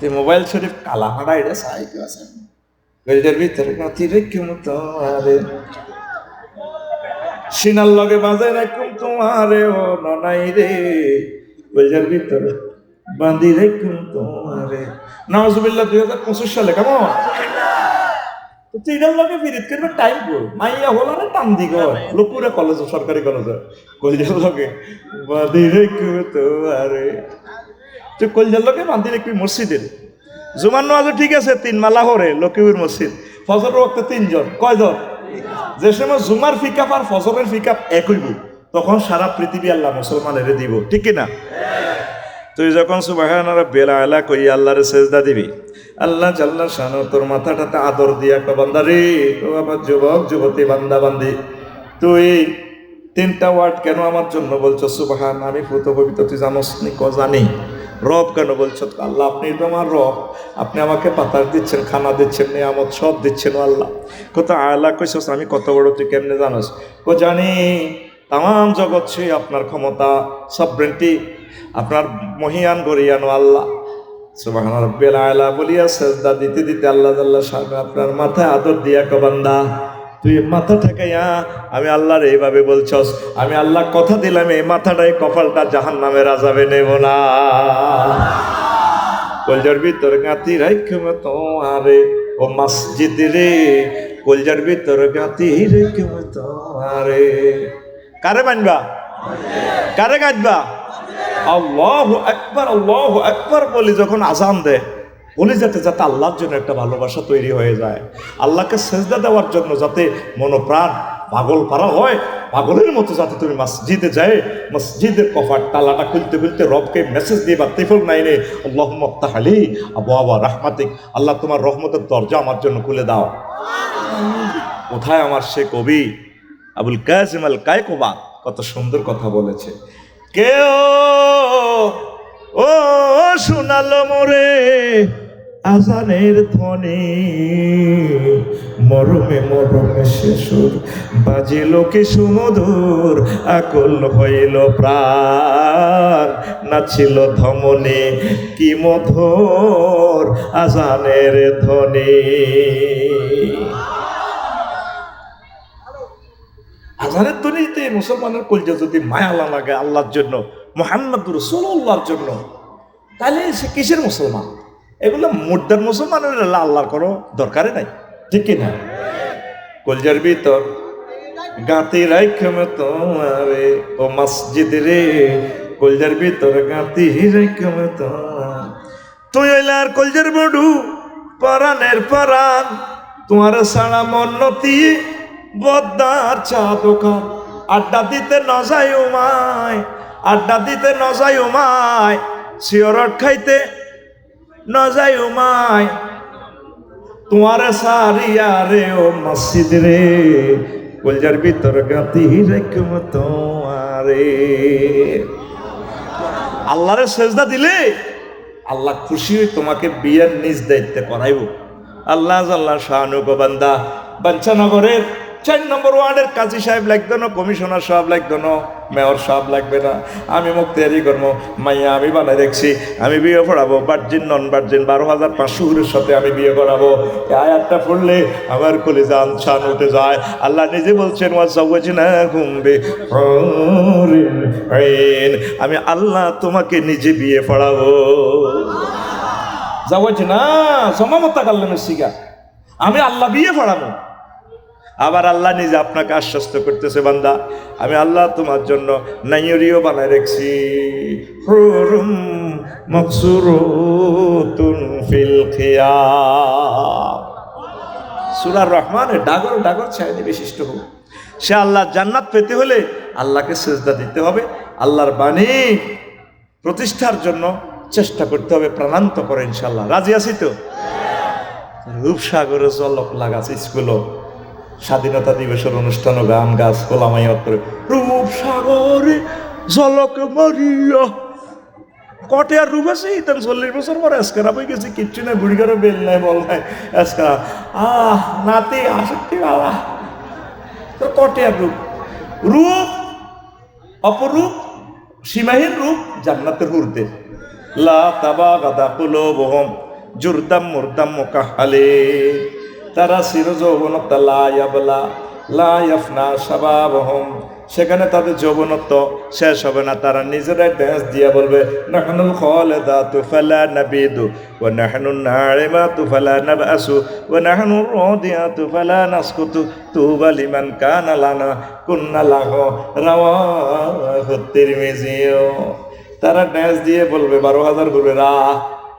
তে মোবাইল শরীফ কালা হাঁড়া এটা কেউ আছে গলিটার ভিতরে কাঁথি রেখে মতো আরে। সিনার লগে বাজে রাখুম তোমারে, ও ননাই রে। গলিটার ভিতরে বাঁধি রেখুম তোমারে। নওয়াজুবিল্লাহ দুই হাজার পঁচিশ সালে, কেমন? লগে ফিরিত করবে টাইম কর মাইয়া হলো না টান দি গর লোকুরে কলেজ, সরকারি কলেজ। কলজার লগে বাঁধি রেখুম তোমারে। তুই কলজার লগে বাঁধি রেখবি মসজিদের। জুমার নামাজ ঠিক আছে, তিন মালা হরে লকিউর মসজিদ। ফজর রক্তে তিনজন। কয়জন যে সময় জুমার ফিকাপ আর ফজরের ফিকাপ একইব তখন সারা পৃথিবী আল্লাহ মুসলমানের দিব। ঠিক কিনা? তুই যখন সুবাহানারা বেলা এলা কই আল্লাহরে সেজদা দিবি, আল্লাহ জাল্লা শানো, তোর মাথাটাতে আদর দিয়া একটা বান্দা রে, ও আমার যুবক, যুবতী, বান্দা, বান্দি, তুই তিনটা ওয়ার্ড কেন আমার জন্য বলছো? সুবাহান, আমি ফুত পবিত্র তুই জানোস নি, ক জানি? রব কেন বলছো? আল্লাহ, আপনি তো আমার রব। আপনি আমাকে পাতার দিচ্ছেন, খানা দিচ্ছেন, নিয়ামত সব দিচ্ছেন আল্লাহ। কত আল্লাহ কইছস আমি কত বড় তুই কেমনে জানোস? কো জানি, তাম জগৎ সে আপনার ক্ষমতা, সবরেন্টি আপনার মহিয়ান গরিয়ানো আল্লাহ। সুবাহান রব্বিল আলা বলিয়া সেজদা দিতে দিতে আল্লাহ আল্লাহ সামনে আপনার মাথায় আদর দিয়া কবান্দা তুই মাথা ঠেকাইয়া, আমি আল্লাহর এইভাবে বলছস, আমি আল্লাহ কথা দিলাম, এই মাথাটাই কপালটা জাহান নামে রাজাবে নেব না। কলজার ভিতর গাঁতি রাইখম তোমারে, ও মসজিদ রে, কলজার ভিতর গাঁতি রাইখম তোমারে। কারে মানবা? কারে গাঁজবা আল্লাহ একবার আল্লাহ একবার বলি, যখন আজান দেয়। বলি যাতে যাতে আল্লাহর জন্য একটা ভালোবাসা তৈরি হয়ে যায়। আল্লাহকে সেজদা দেওয়ার জন্য যাতে মনোপ্রাণ পাগল পারা হয়, পাগলের মতো যাতে তুমি মসজিদে যায়, মসজিদের কফার তালাটা খুলতে খুলতে রবকে মেসেজ দিয়ে বা তিফল নাইনে আল্লাহ মক্তাহালি আবু আবা রাহমাতিক, আল্লাহ তোমার রহমতের দরজা আমার জন্য খুলে দাও। কোথায় আমার সে কবি? আবুল কাসিম আল কায়কোবা কত সুন্দর কথা বলেছে। কেউ ও, শোনালো মোরে আজানের ধ্বনি। মরমে মরমে শেষুর বাজিল কি সুমধুর, আকল হইল প্রাণ। নাছিল ধমনে, কি মধুর আজানের ধ্বনি। আজানের ধ্বনিতে মুসলমানের কলজা যদি মায়া লাগে আল্লাহর জন্য মোহাম্মদ রসুল্লাহর জন্য, তাহলে সে কিসের মুসলমান? এগুলো মুদ্রার মুসলমানের আল্লাহর কোনো দরকারই নাই। ঠিক কি না কলজার ভিতর গাঁতি রাইখম তোমারে, ও মসজিদ রে। কলজার ভিতর গাঁতি রাইখম তোমার। তুই হইলার কলজার বডু পরানের পরান তোমার সারা মন্নতি বদ্দার চা দোকান আড্ডা দিতে নজাই উমায়, আড্ডা দিতে নজাই উমায়। সিয়রট খাইতে নজাই উমায় তোমার সারিয়া রে ও মসজিদ রে। কলজার ভিতর গাতি রেখম তোমারে। আল্লাহরে সেজদা দিলে আল্লাহ খুশি হয়ে তোমাকে বিয়ের নিজ দায়িত্বে করাইব। আল্লাহ আল্লাহ শাহানু গোবান্দা বাঞ্ছানগরের চার নম্বর ওয়ার্ডের কাজী সাহেব লাগতো না, কমিশনার সাহেব লাগতো না, মেয়র সাহেব লাগবে না। আমি মুক্তিয়ারি করব মাইয়া, আমি বানাই দেখছি, আমি বিয়ে পড়াবো বার্জিন নন বার্জিন বারো হাজার পাঁচশো হুরের সাথে আমি বিয়ে করাবো। আয়াতটা পড়লে আমার কলিজা ছান উঠে যায়। আল্লাহ নিজে বলছেন ওয়া না ঘুমবে আমি আল্লাহ তোমাকে নিজে বিয়ে পড়াবো। যাওয়াছে না সমামতা কাল্লামের শিকার আমি আল্লাহ বিয়ে পড়াবো। আবার আল্লাহ নিজে আপনাকে আশ্বস্ত করতেছে, বান্দা। আমি আল্লাহ তোমার জন্য নাইয়রিও বানায় রেখছি। সুরার রহমানের ডাগর ডাগর ছায়নি বিশিষ্ট হোক। সে আল্লাহ জান্নাত পেতে হলে আল্লাহকে সেজদা দিতে হবে, আল্লাহর বাণী প্রতিষ্ঠার জন্য চেষ্টা করতে হবে প্রাণান্ত করে ইনশাল্লাহ রাজি আছি তো? রূপসাগরে জলক লাগাছে স্কুলও। স্বাধীনতা দিবসের অনুষ্ঠান ও গান গাছ কোলামাই অত্র রূপসাগরে জলক মারিয়া। কটে আর রূপ আছে, ইতান চল্লিশ বছর পরে এসকারা বই গেছি কিচ্ছু নাই বুড়ি করে বেল নাই, বল নাই এসকারা আহ, নাতি, আসক্তি বাবা। তো কটে আর রূপ। রূপ, অপরূপ, সীমাহীন রূপ, জান্নাতের হুরদের লা তাবা গাদা কুলো বহম জুরদাম মুরদাম মোকাহালে। তারা চির যৌবনতা লায়াবলা লায়াফনা সাবাবহম। সেখানে তাদের যৌবনত্ব শেষ হবে না। তারা নিজেরাই ড্যান্স দিয়ে বলবে, নাহনুল খালেদা তুফালা নাবিদু ও নাহনুন নারিমা তুফালা নাবাসু ও নাহনুর রদিয়া তুফালা নাসকুতু লানা, কুন্না লাহ রাওয়া তিরমিজিও তারা ড্যান্স দিয়ে বলবে, বারো হাজার ঘুরবে রা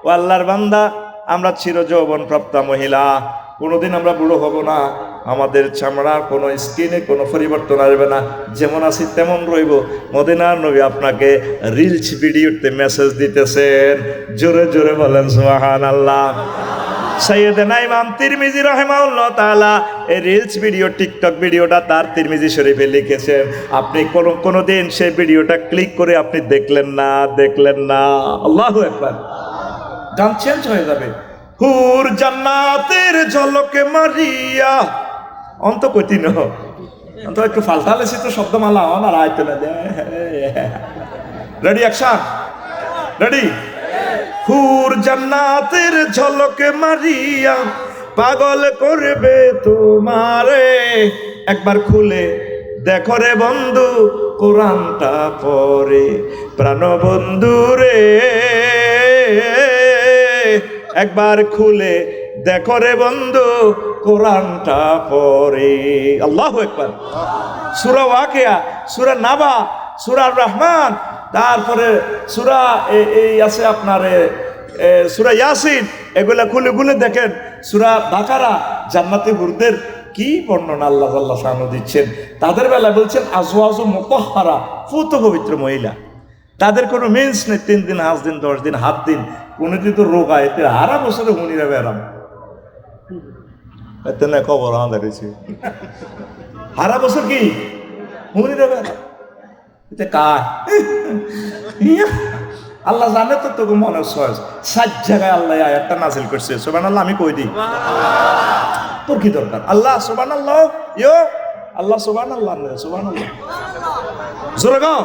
ও আল্লাহর বান্দা, আমরা চির যৌবন প্রাপ্তা মহিলা কোনোদিন আমরা বুড়ো হব না। আমাদের চামড়ার কোনো স্কিনে কোনো পরিবর্তন আসবে না। যেমন আছি তেমন রইব। মদিনার নবী আপনাকে রিলস ভিডিওতে মেসেজ দিতেছেন। জোরে জোরে বলেন সুহান আল্লাহ সৈয়দনা ইমাম তিরমিজি রহমাউল্লাহ তাআলা এই রিলস ভিডিও টিকটক ভিডিওটা তার তিরমিজি শরীফে লিখেছেন। আপনি কোনো কোনো দিন সেই ভিডিওটা ক্লিক করে আপনি দেখলেন না দেখলেন না। আল্লাহু আকবার। গান চেঞ্জ হয়ে যাবে। হুর জান্নাতের ঝলকে মারিয়া। অন্ত কঠিন অন্ত একটু ফালতালেছি তো শব্দমালা অন আর আয়তো না রেডি অ্যাকশন রেডি হুর জান্নাতের ঝলকে মারিয়া, পাগল করবে তোমারে। একবার খুলে দেখো রে বন্ধু, কোরআনটা পরে প্রাণ বন্ধু রে। একবার খুলে দেখো রে বন্ধু, কোরআনটা পরে আল্লাহ একবার সুরা ওয়াকিয়া, সুরা নাবা, সুরা রহমান, তারপরে সুরা এই আছে আপনার সুরা ইয়াসিন, এগুলা খুলে খুলে দেখেন। সুরা বাকারা, জান্নাতি হুরদের কি বর্ণনা আল্লাহ আল্লাহ সামনে দিচ্ছেন? তাদের বেলা বলছেন, আজওয়াজু মোতাহারা পুত পবিত্র মহিলা। তাদের কোনো মিন্স নেই তিন দিন পাঁচ দিন দশ দিন হাত দিন। কোনো দিন তো রোগ হয় এতে হারা বছরে হুনিরা বেড়াম এতে না খবর আমাদের হয়েছে হারা বছর কি? হুনিরা বেড়াম এতে কার? আল্লাহ জানে তো তোকে মনে সহজ। সাত জায়গায় আল্লাহ আয়াতটা নাজিল করছে। সোবান আল্লাহ আমি কই দিই? তোর কি দরকার? আল্লাহ সোবান আল্লাহ ইয়ো। আল্লাহ সোবান আল্লাহ সোবান আল্লাহ জোরে গাও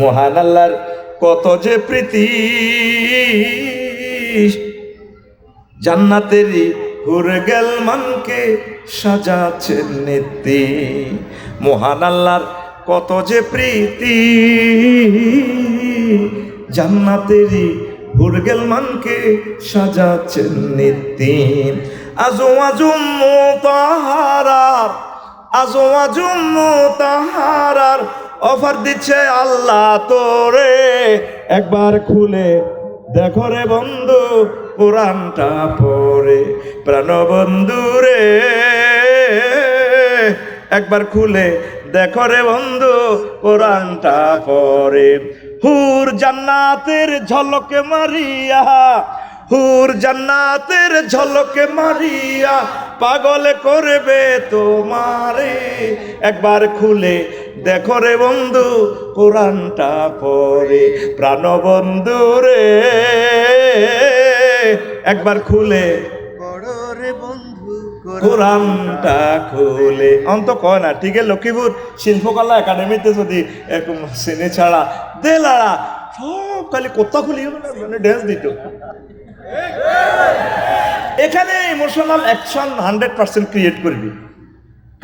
মহান আল্লাহর কত যে প্রীতি। জান্নাতেরই হুরে গেল মানকে সাজাচ্ছেন নীতি মহান আল্লাহর কত যে প্রীতি। জান্নাতেরই হুরগেল মানকে সাজাচ্ছেন নীতি আজো আজুম তাহারার আজো আজুম তাহারার অফার দিচ্ছে আল্লাহ তোরে। একবার খুলে দেখো রে বন্ধু, কোরআনটা পরে প্রাণ বন্ধু রে। একবার খুলে দেখো রে বন্ধু, কোরআনটা পড়ে। হুর জান্নাতের ঝলকে মারিয়া হুর জান্নাতের ঝলকে মারিয়া পাগল করবে তোমারে। একবার খুলে দেখো রে বন্ধু কোরআনটা পরে প্রাণ বন্ধু রে। একবার খুলে রে বন্ধু কোরআনটা খুলে। অন্ত কয় না ঠিক লক্ষ্মীপুর শিল্পকলা একাডেমিতে যদি এরকম সিনে ছাড়া দে লাড়া সব খালি কোথা খুলি মানে ড্যান্স দিত। এখানে emotional action hundred percent create করবি।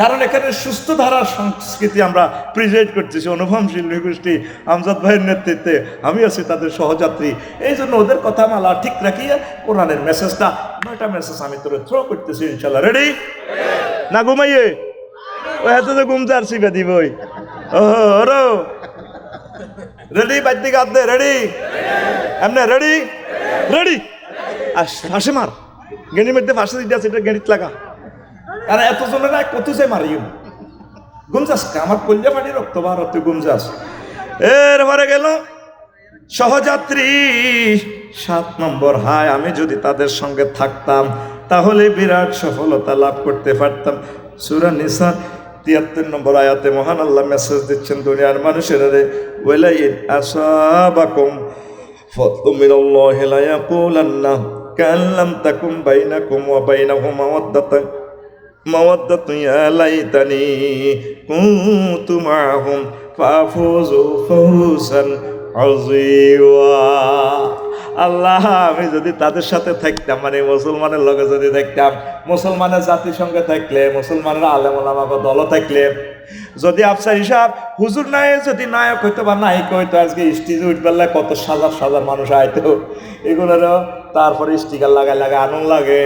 কারণ এখানে সুস্থ ধারার সংস্কৃতি আমরা প্রিজাইড করতেছি অনুপম শিল্পী গোষ্ঠী আমজাদ ভাইয়ের নেতৃত্বে আমি আছি, তাদের সহযাত্রী। এই জন্য ওদের কথা মালা ঠিক রাখিয়ে কোরআনের মেসেজটা নয়টা মেসেজ আমি তোরে থ্রো করতেছি, ইনশাল্লাহ। রেডি না ঘুমাইয়ে? ও এত তো আর শিখে দিব ওই। ওরো। রেডি বাদ্যি গাদ্দে রেডি এমনি রেডি রেডি আর ফাঁসে মার। গেঁড়ির মধ্যে ফাঁসে দিতে আছে, এটা গেঁড়িত লাগা। আর এত এতজনেরা কত সে মারিও। গুমজাস আমার কল্যা পানি রক্ত ভারত তুই গুমজাস এরপরে গেল, সহযাত্রী, সাত নম্বর হায়, আমি যদি তাদের সঙ্গে থাকতাম, তাহলে বিরাট সফলতা লাভ করতে পারতাম। সুরা নিসা, তিয়াত্তর নম্বর আয়াতে মহান আল্লাহ মেসেজ দিচ্ছেন, দুনিয়ার মানুষেরা রে ওয়েলাই আসাবাকুম ফতুমিনাল্লাহি লা ইয়াকুলান্না لا يقولن كأن لم تكن بينكم وبينه مودة مودة يا ليتني كنت معهم فأفوز فوزا عظيما আল্লাহ আমি যদি তাদের সাথে থাকতাম মানে মুসলমানের লগে যদি থাকতাম মুসলমানের জাতির সঙ্গে থাকলে মুসলমানের আলেম আমাকে দল থাকলে যদি আফসার হিসাব হুজুর নাই যদি নায়ক হইতো বা নায়িক হইতো আজকে স্টেজে উঠবেলা কত সাজার সাজার মানুষ আইতো এগুলোরও তারপরে স্টিকার লাগাই লাগাই আনন্দ লাগে।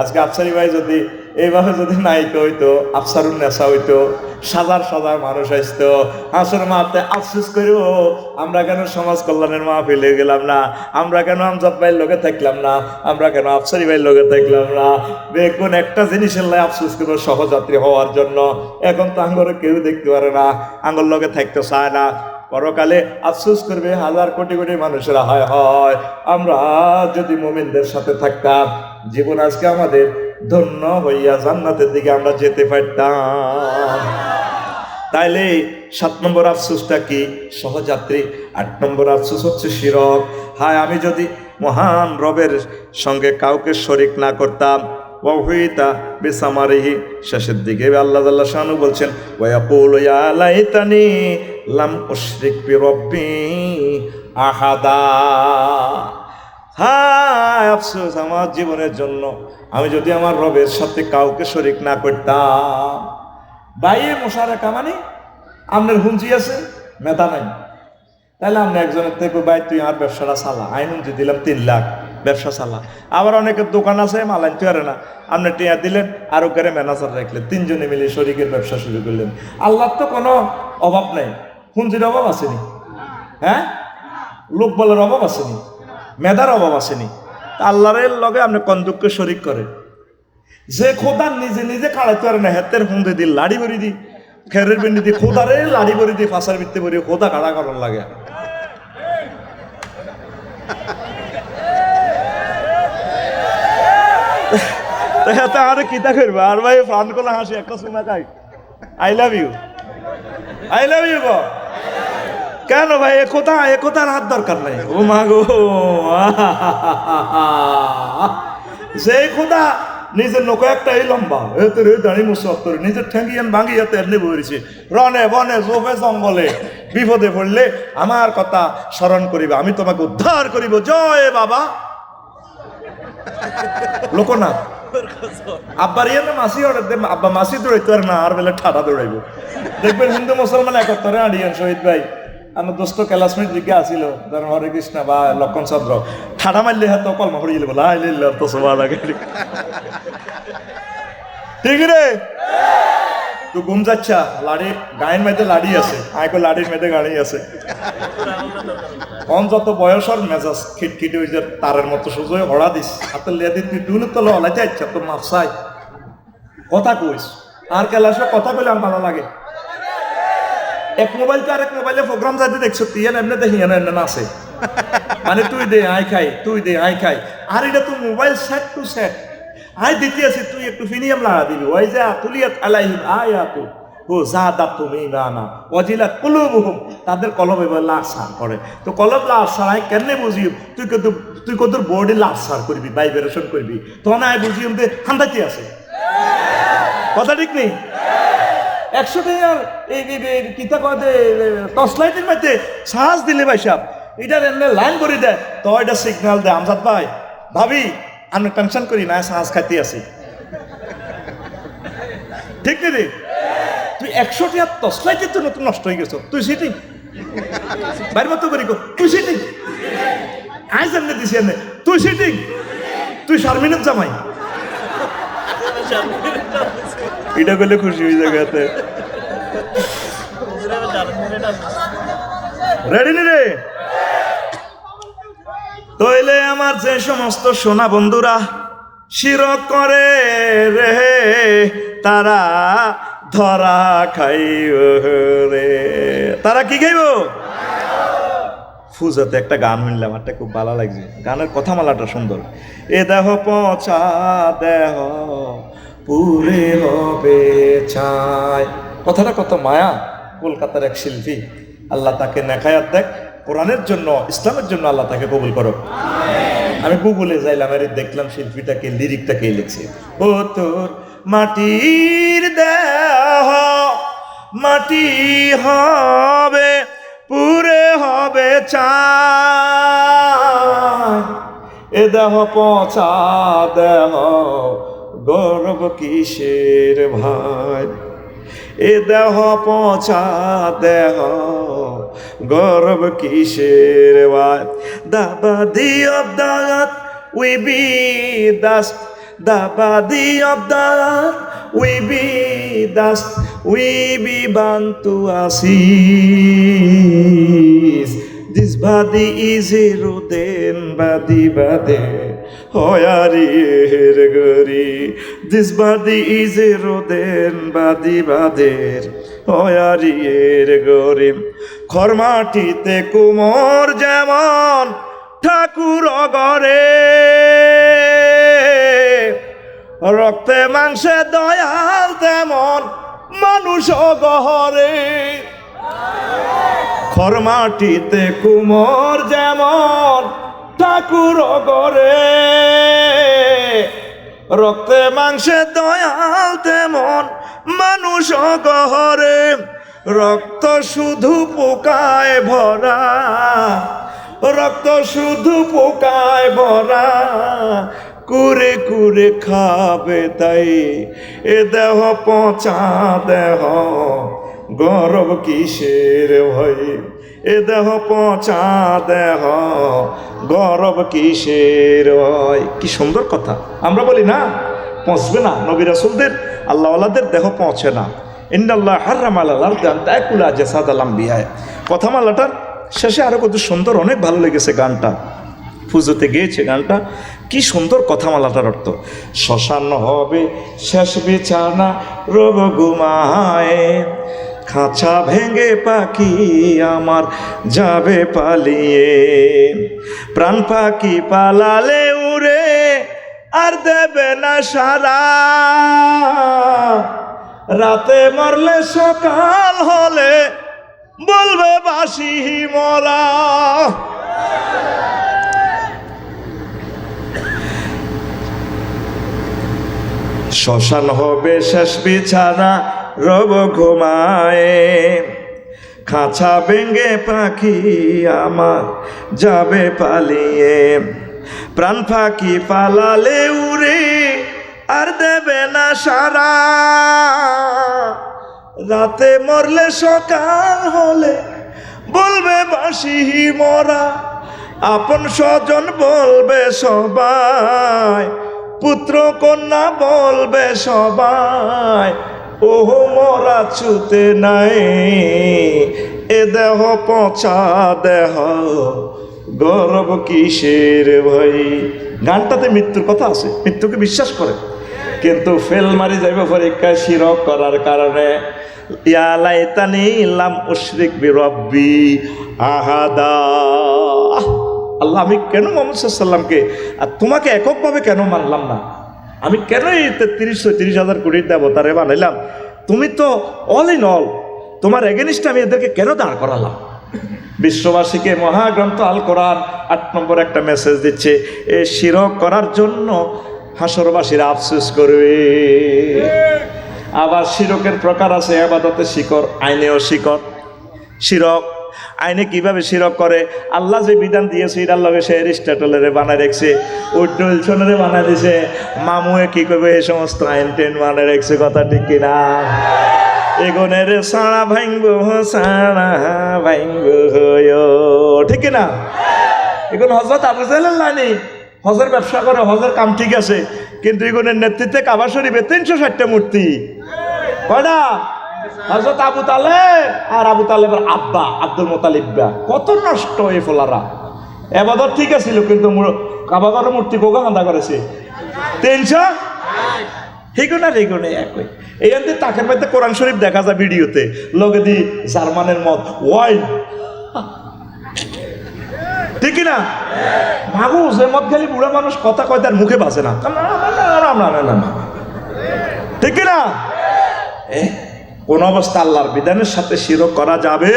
আজকে আফসারি ভাই যদি এইভাবে যদি নায়িক হইতো, আফসারুন নেশা হইতো, সাজার সাজার মানুষ আসতো, হাসুর মাতে আফসোস করিও আমরা কেন সমাজ কল্যাণের মা ফেলে গেলাম না? আমরা কেন আমজাদ ভাইয়ের লোকে থাকলাম না? আমরা কেন আফসারি ভাইয়ের লোকে থাকলাম না? বেগুন একটা জিনিসের লাই আফসোস করব সহযাত্রী হওয়ার জন্য। এখন তো আঙ্গরে কেউ দেখতে পারে না। আঙ্গর লোকে থাকতে চায় না। পরকালে আফসোস করবে, হাজার কোটি কোটি মানুষেরা, হয় হয়। আমরা যদি মোমিনদের সাথে থাকতাম, জীবন আজকে আমাদের ধন্য হইয়া জান্নাতের দিকে আমরা যেতে পারতাম। তাইলে সাত নম্বর আফসোসটা কি? সহযাত্রী। আট নম্বর আফসোস হচ্ছে শিরক। হায়, আমি যদি মহান রবের সঙ্গে কাউকে শরিক না করতাম বেসামারিহি। শেষের দিকে আল্লাহ আল্লাহ শানু বলছেন ওয়াকুল ইয়া লাইতানি লাম উশরিক বি রব্বি আহাদা। হায়, আফসোস, আমার জীবনের জন্য আমি যদি আমার রবের সাথে কাউকে শরিক না করতাম। বাইয়ে মশারে কামানি আপনার হুঞ্জি আছে, মেধা নাই। তাহলে আপনি একজনের থেকে, ভাই, তুই আমার ব্যবসাটা চালা। আই হুঞ্জি দিলাম তিন লাখ, ব্যবসা চালা। আবার অনেকের দোকান আছে, মালাইন তুই না। আপনি টিয়া দিলেন আর ওখানে ম্যানেজার রাখলেন। তিনজনে মিলে শরিকের ব্যবসা শুরু করলেন। আল্লাহর তো কোনো অভাব নেই। হুঞ্জির অভাব আসেনি। হ্যাঁ? লোক বলার অভাব আসেনি। মেধার অভাব আসেনি। আল্লাহরের লগে আপনি কন্দুককে শরিক করে যে খোদা নিজে নিজে কাড়াইতে পারে না, হেতের হুন্দে দি, লাড়ি ভরি দি, খেরের বিন্দি দি, খোদারে লাড়ি ভরি দি, ফাঁসার ভিত্তি ভরি খোদা কাড়া করার লাগে। আরে কিতা করবে আর ভাই, প্রাণ করলে হাসি, একটা শোনা খাই। I love you I love you গো কেন ভাই? একতা একতার হাত দরকার নাই। ও মা গো। সেই খোদা নিজের লোক একটা এই লম্বা। এতে রে দাঁড়ি মুসত্তর নিজের ঠেঙ্গিয়ান ভাঙিয়া তেমনি বইছে। রনে বনে জোফে জঙ্গলে বিপদে পড়লে আমার কথা স্মরণ করিবে, আমি তোমাকে উদ্ধার করিব। জয় বাবা। লোকনাথ আব্বার ইয়ে মাসি অর্ডার দে আব্বা মাসি দৌড়াইতে আর না, আর বেলা ঠাডা দৌড়াইব। দেখবেন হিন্দু মুসলমান একত্তরে আড়িয়েন শহীদ ভাই। আমার দোস্ত ক্লাসমেট দিকে আসিল ধর হরে কৃষ্ণ, বা লক্ষণ চন্দ্র। ঠাডা মারলে হাত কলমা হরিয়ে বলে আইলে তো সবার আগে। ঠিক রে? তুই ঘুম যাচ্ছা লাড়ি গায়ের মেয়েতে লাড়ি আছে আয়কো লাড়ির মেয়েতে গাড়ি আছে অন যত আর মেজাজ খিটখিটি ওই যে তারের মতো হয়ে হড়া দিস হাতে লিয়া দিন তুই দুনে তো ললাইতে ইচ্ছা তোর মাপসাই কথা কইস আর কেলাসে কথা কইলে আমার ভালো লাগে এক মোবাইল তো আরেক মোবাইলে প্রোগ্রাম যাইতে দেখছ তুই এমনি দেখি এনে এনে নাচে মানে তুই দে আই খাই তুই দে আই খাই আর এটা তো মোবাইল সেট টু সেট আই দিতে আছি, তুই একটু ফিনিয়াম লাগা দিবি। ওই যা তুলিয়াত আলাইহিম আয়াতু ও জাদাত তুমি না অজিলা কলবহুম। তাদের কলম এবার লাসার করে। তো কলম লাসার কেন বুঝিম? তুই কত তুই কত বোর্ডে লাসার করবি ভাইব্রেশন করবি। তখন আই বুঝিম যে হান্দাতি আছে? কথা ঠিক নেই? একশো টাকার এই কিতা কদে টর্চ লাইটের মধ্যে সাহস দিলে ভাই সাহেব। এটার এমনি লাইন করে দেয়। তো এটা সিগন্যাল দেয় আমজাদ ভাই। ভাবি আমি টেনশন করি না সাহস খাইতে আছি। ঠিক নেই রে? তুই একশো টিয়া লাইটের জন্য তুই নষ্ট হয়ে গেছো। তুই সিটিং? বাইরে মতো করি গো, তুই সিটিং? আই জানলে দিছি এনে। তুই সিটিং? তুই শারমিনের জামাই? এটা করলে খুশি হয়ে জায়গাতে রেডি নি রে? তইলে আমার যে সমস্ত সোনা বন্ধুরা শিরক করে রে, তারা ধরা খাইব রে। তারা কি খাইব ফুজাতে একটা গান শুনলে আমারটা খুব ভালো লাগছে। গানের কথা মালাটা সুন্দর। এ দেহ পচা দেহ, পুরে হবে চাই কথাটা কত মায়া, কলকাতার এক শিল্পী। আল্লাহ তাকে নেখায়াত দেখ। কোরআনের জন্য ইসলামের জন্য আল্লাহ তাকে কবুল করো আমি গুগলে যাইলাম আর দেখলাম শিল্পীটাকে লিরিকটাকে লিখছে। ও তোর মাটির দেহ মাটি হবে পুরে হবে চা এ দেহ পচা দেহ গৌরব কিসের ভাই? এ দেহ পচা দেহ। গর্ব কিসের দাবা দি অব দাগাত উই বি দাস। দাবা দি অব দাগাত উই বি দাস। উই বি বান্তু আসি দিস বাদি ইজিরুদেন বাদি বাদেন হয়ারির গরি, দিস বাদি ইজ এ রোদেন বাদি বাদের। হয়ারির গরি, খরমাটিতে কুমোর যেমন ঠাকুর গরে। রক্তে মাংসে দয়াল তেমন মানুষ গহরে। খরমাটিতে কুমোর যেমন ঠাকুর গরে রক্তে, মাংসে দয়াল তেমন মানুষ গহরে। রক্ত শুধু পোকায় ভরা। রক্ত শুধু পোকায় ভরা। কুরে কুরে খাবে তাই এ দেহ পচা দেহ। গরব কিসের ভয় এ দেহ পচা দেহ, গরব কিসের কি সুন্দর কথা। আমরা বলি, না পৌঁছবে না নবী রাসুলদের, আল্লাহওয়ালাদের দেহ পৌঁছে না। ইন্দাল্লাহ হার্রাম আল্লাহ জেসাদ আলাম বিহায় কথা মালাটার শেষে আরও কত সুন্দর, অনেক ভালো লেগেছে গানটা। পুজোতে গিয়েছে গানটা। কি সুন্দর কথামালাটার অর্থ। শ্মশান হবে শেষ বিছানা, রব ঘুমায়। খাঁচা ভেঙে পাখি আমার যাবে পালিয়ে। প্রাণ পাখি পালালে উড়ে আর দেবে না সারা। রাতে মরলে সকাল হলে বলবে বাসি মরা। শ্মশান হবে শেষ বিছানা রব ঘুমায়। খাঁচা ভেঙে পাখি আমার যাবে পালিয়ে। প্রাণ পাখি পালালে উড়ে, আর দেবে না সারা। রাতে মরলে সকাল হলে বলবে বাসি মরা। আপন স্বজন বলবে সবাই, পুত্র কন্যা বলবে সবাই ওহো, মরা ছুতে নাই। এ দেহ পচা দেহ, গরব কিসের ভাই? গানটাতে মৃত্যুর কথা আছে, মৃত্যুকে বিশ্বাস করে। কিন্তু ফেল মারি যাইব পরীক্ষায় শিরক করার কারণে। ইয়ালাইতানি লাম উশরিক বি রব্বি আহাদা। আল্লাহ, আমি কেন মোহাম্মদ সাল্লামকে আর তোমাকে এককভাবে কেন মানলাম না? আমি কেন তিরিশ তিরিশ হাজার কোটি দেবতারে বানাইলাম? তুমি তো অল ইন অল তোমার এগেনিস্টে আমি এদেরকে কেন দাঁড় করালাম? বিশ্ববাসীকে মহাগ্রন্থ আল কোরআন আট নম্বর একটা মেসেজ দিচ্ছে, এ শিরক করার জন্য হাসরবাসীরা আফসোস করবে। আবার শিরকের প্রকার আছে আবাদতে শিকর, আইনেও শিকর। শিরক আইনে কীভাবে শিরক করে? আল্লাহ যে বিধান দিয়েছে, এটার লগে সে এরিস্টাটলের বানায় রেখছে উড্ডলছনেরে বানায় দিছে মামুয়ে কি করবে এই সমস্ত আইন টেন বানায় রেখছে, কথা ঠিক কিনা এগোনের সাড়া ভাঙব সাড়া ভাঙব ঠিক কিনা এখন হজরত আবু জাহেলের লাইনি হজের ব্যবসা করে, হজের কাম ঠিক আছে, কিন্তু এগুনের নেতৃত্বে কাবা শরীফে তিনশো ষাটটা মূর্তি। কয়টা? হজরত আবু তালেব আর আবু তালেবের আব্বা আব্দুল মোতালিব্বা কত নষ্ট এই ফলারা। এবাদত ঠিক আছিল কিন্তু কাবাগরের মূর্তি কোকা কান্দা করেছে? তিনশো? হিগুন আর হিগুনে একই। এই অন্তে তাকের মধ্যে কোরআন শরীফ দেখা যায় ভিডিওতে। লগে দি জার্মানের মত ওয়াইন ঠিক না মাগু যে মদ খালি বুড়া মানুষ কথা কয় তার মুখে না। না না না না না ঠিক না এ, কোন অবস্থা আল্লাহর বিধানের সাথে শিরক করা যাবে?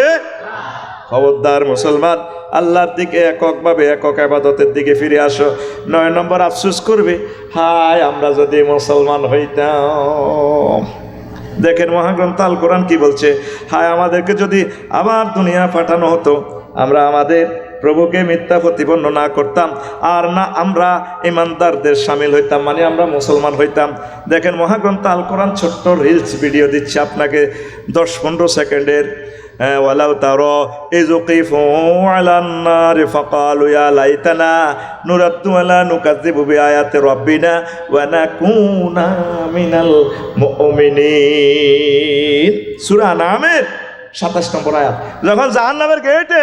খবরদার মুসলমান, আল্লাহর দিকে এককভাবে একক আবাদতের দিকে ফিরে আসো। নয় নম্বর, আফসোস করবে, হায়, আমরা যদি মুসলমান হইতাম। দেখেন মহাগ্রন্থ আল কোরআন কি বলছে? হায়, আমাদেরকে যদি আবার দুনিয়া পাঠানো হতো, আমরা আমাদের প্রভুকে মিথ্যা প্রতিপন্ন না করতাম আর না আমরা ইমানদারদের সামিল হইতাম মানে আমরা মুসলমান হইতাম দেখেন মহাগ্রন্থ আল কোরআন ছোট্ট রিলস ভিডিও দিচ্ছে আপনাকে দশ পনেরো সেকেন্ডের হ্যাঁ, ولو ترى إذ وقفوا على النار فقالوا يا ليتنا نرد ولا نكذب بآيات ربنا ونكون من المؤمنين সূরা নামের সাতাশ নম্বর আয়াত যখন জাহান নামের গেটে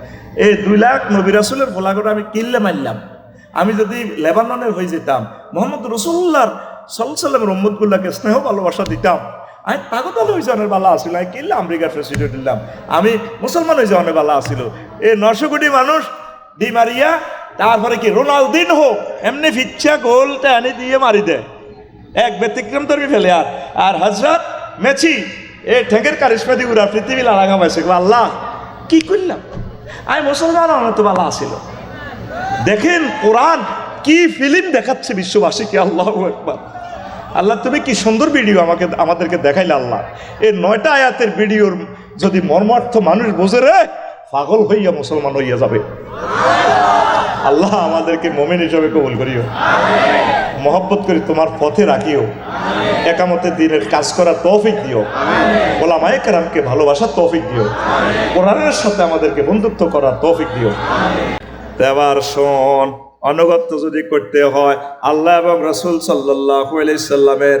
এই দুই লাখ নবী রাসূলের ফলাগড় আমি কিল্লে মারলাম। আমি যদি লেবাননের হয়ে যেতাম, মোহাম্মদ রসুল্লাহর সাল্লামের উম্মদগুল্লাহকে স্নেহ, ভালোবাসা দিতাম। আমি পাগতাল হয়ে যাওয়ার বালা আসিল আমি কিনলে আমেরিকার প্রেসিডেন্ট দিলাম আমি মুসলমান হয়ে যাওয়ার বালা আসিল এই নশো কোটি মানুষ দি মারিয়া, তারপরে কি রোনালদিন হোক, এমনি ফিচ্ছা গোলটা এনে দিয়ে মারি দেয় এক ব্যতিক্রম তরবি ফেলে আর। আর হজরত মেছি এ ঠেকের কারিশমা উড়া পৃথিবী লাগা পাইছে আল্লাহ, কি করলাম? আমি মুসলমান আমার তো ভালো আসিল দেখেন কোরআন কি ফিল্ম দেখাচ্ছে বিশ্ববাসী কি আল্লাহ একবার আল্লাহ, তুমি কি সুন্দর ভিডিও আমাকে, আমাদেরকে দেখাইলে আল্লাহ। এই নয়টা আয়াতের ভিডিওর যদি মর্মার্থ মানুষ বোঝে রে পাগল হইয়া মুসলমান হইয়া যাবে। আল্লাহ আমাদেরকে মোমেন হিসাবে কবুল করিও। মহব্বত করি তোমার পথে রাখিও। একামতে দিনের কাজ করার তৌফিক দিও। ওলামায়ে কেরামকে ভালোবাসার তৌফিক দিও। কোরআনের সাথে আমাদেরকে বন্ধুত্ব করার তৌফিক দিও। দেবার শোন অনুগত্য যদি করতে হয়, আল্লাহ এবং রসুল সাল্লাহ সাল্লামের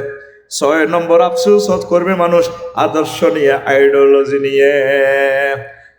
ছয় নম্বর আফসুস করবে মানুষ আদর্শ নিয়ে, আইডিওলজি নিয়ে।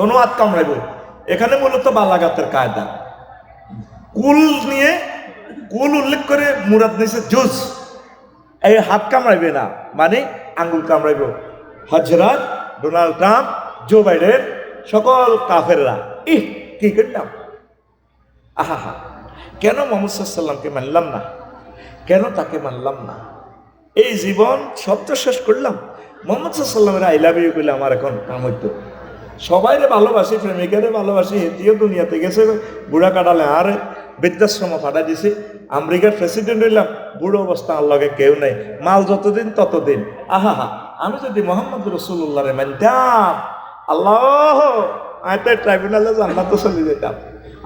দোনো হাত কামড়াইব। এখানে মূলত বালাগাতের কায়দা। কুল নিয়ে, কুল উল্লেখ করে মুরাদ নিছে জুজ এই হাত কামড়াইবে না মানে আঙ্গুল কামড়াইব। হজরত ডোনাল্ড ট্রাম্প, জো বাইডেন, সকল কাফেররা। ইহ, কি করলাম? আহা হা কেন মোহাম্মদ সাল্লামকে মানলাম না? কেন তাকে মানলাম না? এই জীবন সব তো শেষ করলাম। মোহাম্মদ সাল্লামের আই লাভ ইউ আমার এখন কাম হইতো। সবাইরে ভালোবাসি, প্রেমিকারে ভালোবাসি হেতিও দুনিয়াতে গেছে বুড়া কাটালে আর বৃদ্ধাশ্রম ফাটা দিছে। আমেরিকার প্রেসিডেন্ট হইলাম, বুড়ো অবস্থা আল্লাহকে কেউ নাই। মাল যতদিন ততদিন। আহা হা আমি যদি মোহাম্মদ রসুল্লাহরে মানতাম, আল্লাহ, আমি তো ট্রাইব্যুনালে জান্নাত চলে যেতাম।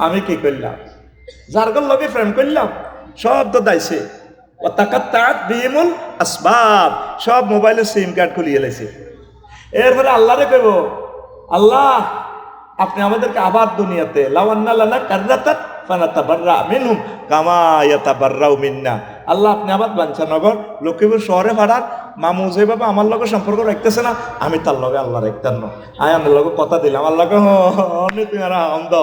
আমি কি করলাম? যারগর লগে প্রেম করলাম, সব তো দাইছে। ও তাকাত তাক বিমুল আসবাব, সব মোবাইলে সিম কার্ড খুলিয়ে লাইছে। এরপরে আল্লাহরে কইব আল্লাহ আপনি আমাদেরকে আবার দুনিয়াতে লাওয়ান্না কার্রাতাত ফানাতাবাররা মিনহুম কামা ইয়াতাবাররাউ মিন্না। আল্লাহ আপনি আবার বাঞ্ছানগর লক্ষ্মীপুর শহরে ভাড়ার মামু যেভাবে আমার লগে সম্পর্ক রাখতেছে না আমি তার লগে আল্লাহ রাখতাম না আমি আমার লগে কথা দিলাম আল্লাহ কে হনি তুমি আর আমদ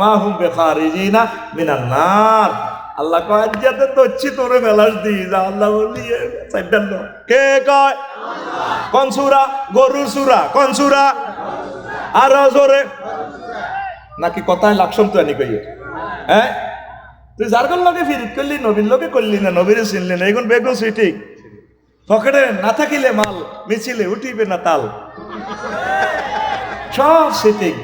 মা হুম বেখারিজিনা মিনান নার। আল্লাহ কয় যাতে দচ্ছি তোরে মেলাস দি যা আল্লাহ বলি কে কয়? কোন সুরা? গরু সুরা কোন সুরা? আর জোরে। নাকি কথায় লাকসম তো আনি হ্যাঁ? তুই যার কোন লগে ফিরিত করলি, নবীন লগে করলি না, নবীরে চিনলি না এখন বেগুন সুইটিক পকেটে না থাকিলে মাল, মিছিলে উঠিবে না তাল। সব সিটিং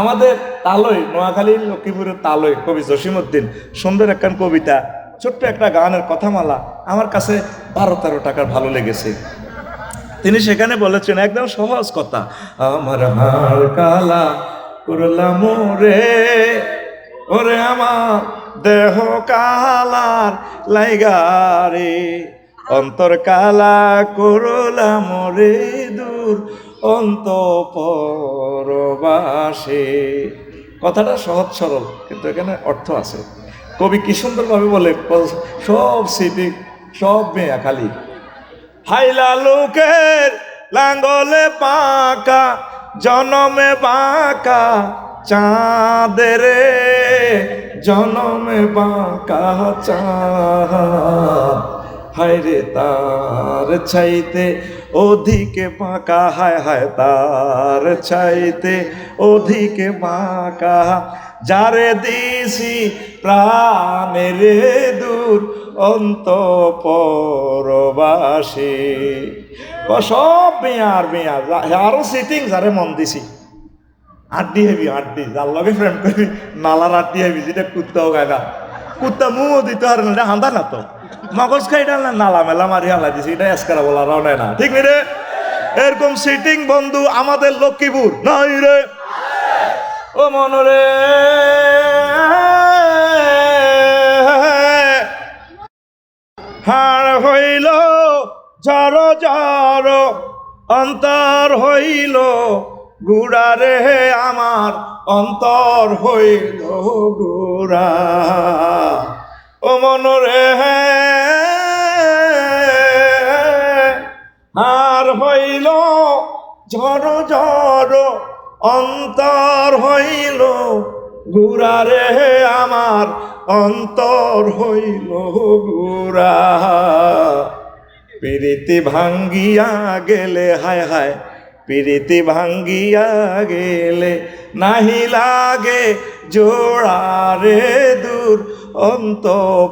আমাদের তালই নোয়াখালীর লক্ষ্মীপুরের তালই, কবি জসিমুদ্দিন সুন্দর একখান কবিতা, ছোট্ট একটা গানের কথামালা, আমার কাছে বারো তেরো টাকার ভালো লেগেছে। তিনি সেখানে বলেছেন, একদম সহজ কথা, আমার হার কালা করলাম রে ওরে আমার দেহ কালার লাইগারে অন্তর কালা করলাম রে দূর অন্ত পরবাসে কথাটা সহজ সরল, কিন্তু এখানে অর্থ আছে। কবি কি সুন্দরভাবে বলে, সব স্মৃতি, সব মেয়া খালি। হাইলা লোকের লাঙ্গলে পাকা, জনমে বাঁকা চাঁদের জনমে বাঁকা চাঁদ। হায়রে তার চাইতে ওদিকে বাঁকা, হায় হায় তার চাইতে ওদিকে বাঁকা। যারে দিছি প্রাণের দূর অন্ত পরবাসী ও, সব মেয়ার মেয়ার। আরও সিটিং যারে মন দিছি। আড্ডি হেবি, আড্ডি। যার লগে ফ্রেন্ড করবি নালার আড্ডি হেবি, যেটা কুত্তাও গায় না। কুত্তা মুও দিতে আর না হান্দা না তো। মগজ খাইটা না, নালা মেলা মারি হালা দিছি, এটা এসকারা বলা রাও নেয় না। ঠিক রে? এরকম সিটিং বন্ধু আমাদের লক্ষ্মীপুর। নাই রে? ও মনরে। হাড় হইল জড় জড় অন্তর হইল। গুড়ারে আমার অন্তর হইল গুড়া। ও মনরে আর হইল ঝড় ঝড় অন্তর হইল গুড়ারে আমার অন্তর হইল গুড়া। প্রীতি ভাঙ্গিয়া গেলে, হায় হায়, প্রীতি ভাঙ্গিয়া গেলে নাহি লাগে জোড়ারে দূর অন্ত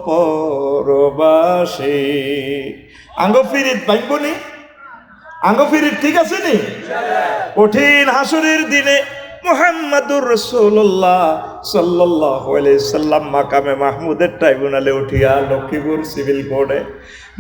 পরবাসী আঙ্গ ফিরিত ভাঙ্গুনি আঙ্গ ফিরিত, ঠিক আছে নি? কঠিন হাসুরের দিনে মোহাম্মদুর রসুল্লাহ সাল্লাহ সাল্লাম মাকামে মাহমুদের ট্রাইব্যুনালে উঠিয়া লক্ষ্মীপুর সিভিল কোর্টে,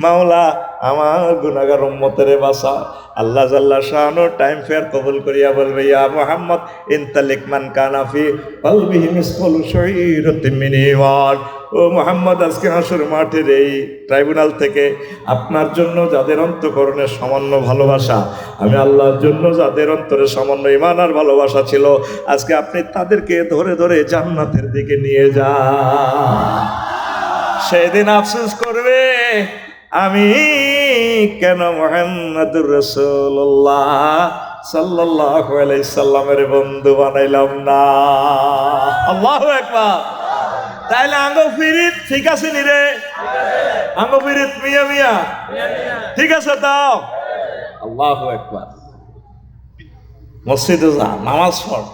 মাওলা, আমার গুনাগার উম্মতের বাসা। আল্লাহ জাল্লা শাহানো টাইম ফেয়ার কবুল করিয়া বলবে, ইয়া মোহাম্মদ, ইন্তালিক মান কানাফি কলবিহি মিসকুল শহীরতি মিনিওয়ার ও মোহাম্মদ, আজকে হাসুর মাঠের এই ট্রাইব্যুনাল থেকে আপনার জন্য যাদের অন্তকরণের সামান্য ভালোবাসা, আমি আল্লাহর জন্য যাদের অন্তরে সামান্য ইমান আর ভালোবাসা ছিল, আজকে আপনি তাদেরকে ধরে ধরে জান্নাতের দিকে নিয়ে যান। সেদিন আফসোস করবে, আমি কেন মোহাম্মদুর রসুল্লাহ সাল্লাহ সাল্লামের বন্ধু বানাইলাম না? আল্লাহ একবার তাইলে আঙ্গ ফিরিত, ঠিক আছে নি রে? আঙ্গ ফিরিত, মিয়া মিয়া। ঠিক আছে তাও? আল্লাহ একবার মসজিদে যা, নামাজ পড়।